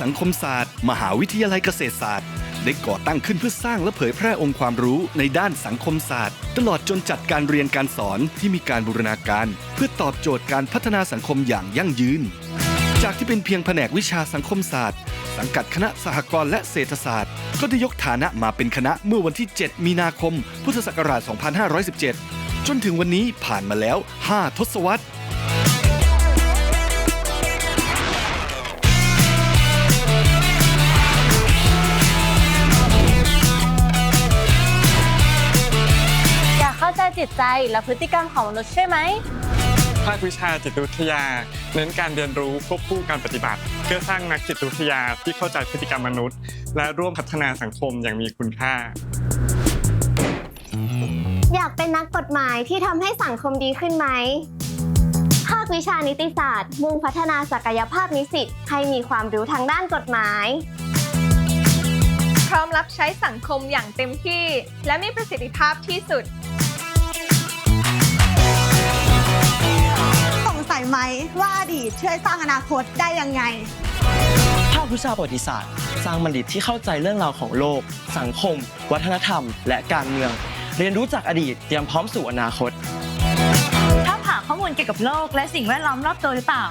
สังคมศาสตร์ มหาวิทยาลัยเกษตรศาสตร์ ได้ก่อตั้งขึ้นเพื่อสร้างและเผยแพร่องค์ความรู้ในด้านสังคมศาสตร์ ตลอดจนจัดการเรียนการสอนที่มีการบูรณาการ เพื่อตอบโจทย์การพัฒนาสังคมอย่างยั่งยืน จากที่เป็นเพียงแผนกวิชาสังคมศาสตร์ สังกัดคณะสหกรณ์และเศรษฐศาสตร์ ก็ได้ยกฐานะมาเป็นคณะเมื่อวันที่ 7 มีนาคม พุทธศักราช 2517 จนถึงวันนี้ผ่านมาแล้ว 5 ทศวรรษ ใจจิตใจและพฤติกรรมของมนุษย์ใช่ไหม ภาควิชาจิตวิทยา เน้นการเรียนรู้ควบคู่การปฏิบัติ เพื่อสร้างนักจิตวิทยาที่เข้าใจพฤติกรรมมนุษย์ และร่วมพัฒนาสังคมอย่างมีคุณค่า อยากเป็นนักกฎหมายที่ทำให้สังคมดีขึ้นไหม ภาควิชานิติศาสตร์ มุ่งพัฒนาศักยภาพนิสิตให้มีความรู้ทางด้านกฎหมาย พร้อมรับใช้สังคมอย่างเต็มที่ และมีประสิทธิภาพที่สุด ว่าอดีตช่วยสร้างอนาคตได้ยังไง ภาควิชาประวัติศาสตร์ สร้างบัณฑิตที่เข้าใจเรื่องราวของโลก สังคม วัฒนธรรม และการเมือง เรียนรู้จากอดีตเตรียมพร้อมสู่อนาคตชอบหาข้อมูลเกี่ยวกับโลก และสิ่งแวดล้อมรอบตัวหรือเปล่า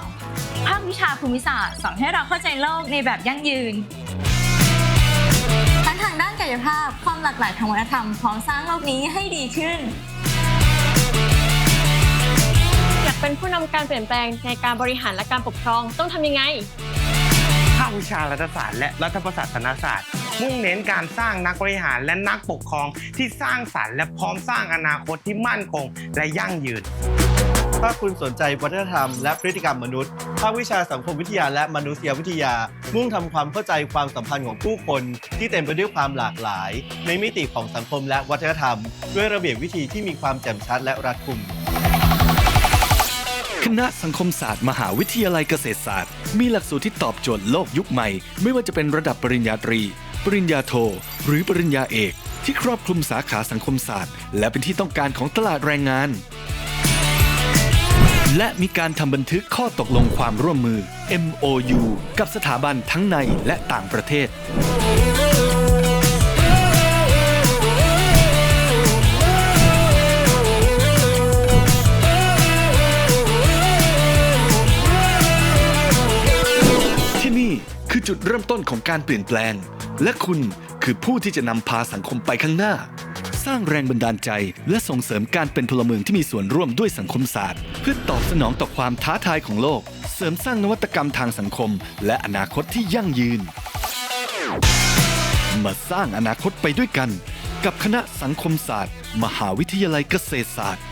ภาควิชาภูมิศาสตร์สอนให้เราเข้าใจโลกในแบบยั่งยืน ทั้งทางด้านกายภาพความหลากหลายทางวัฒนธรรมพร้อมสร้างโลกนี้ให้ดีขึ้นอยาก เป็นผู้นำการเปลี่ยนแปลงในการบริหารและการปกครอง ต้องทำยังไง ภาควิชารัฐศาสตร์และรัฐประศาสนศาสตร์ มุ่งเน้นการสร้างนักบริหารและนักปกครองที่สร้างสรรค์และพร้อมสร้างอนาคตที่มั่นคง และยั่งยืน ถ้าคุณสนใจวัฒนธรรมและพฤติกรรมมนุษย์ ภาควิชาสังคมวิทยาและมนุษยวิทยา มุ่งทำความเข้าใจความสัมพันธ์ของผู้คน ที่เต็มไปด้วยความหลากหลาย ในมิติของสังคมและวัฒนธรรม ด้วยระเบียบวิธีที่มีความแจ่มชัดและรัดกุม คณะสังคมศาสตร์ มหาวิทยาลัยเกษตรศาสตร์ มีหลักสูตรที่ตอบโจทย์โลกยุคใหม่ ไม่ว่าจะเป็นระดับปริญญาตรี ปริญญาโท หรือปริญญาเอก ที่ครอบคลุมสาขาสังคมศาสตร์ และเป็นที่ต้องการของตลาดแรงงาน และมีการทำบันทึกข้อตกลงความร่วมมือ MOU กับสถาบันทั้งในและต่างประเทศ จุดเริ่มต้นของการเปลี่ยนแปลง และคุณคือผู้ที่จะนำพาสังคมไปข้างหน้า สร้างแรงบันดาลใจ และส่งเสริมการเป็นพลเมืองที่มีส่วนร่วมด้วยสังคมศาสตร์ เพื่อตอบสนองต่อความท้าทายของโลก เสริมสร้างนวัตกรรมทางสังคม และอนาคตที่ยั่งยืน มาสร้างอนาคตไปด้วยกัน กับคณะสังคมศาสตร์ มหาวิทยาลัยเกษตรศาสตร์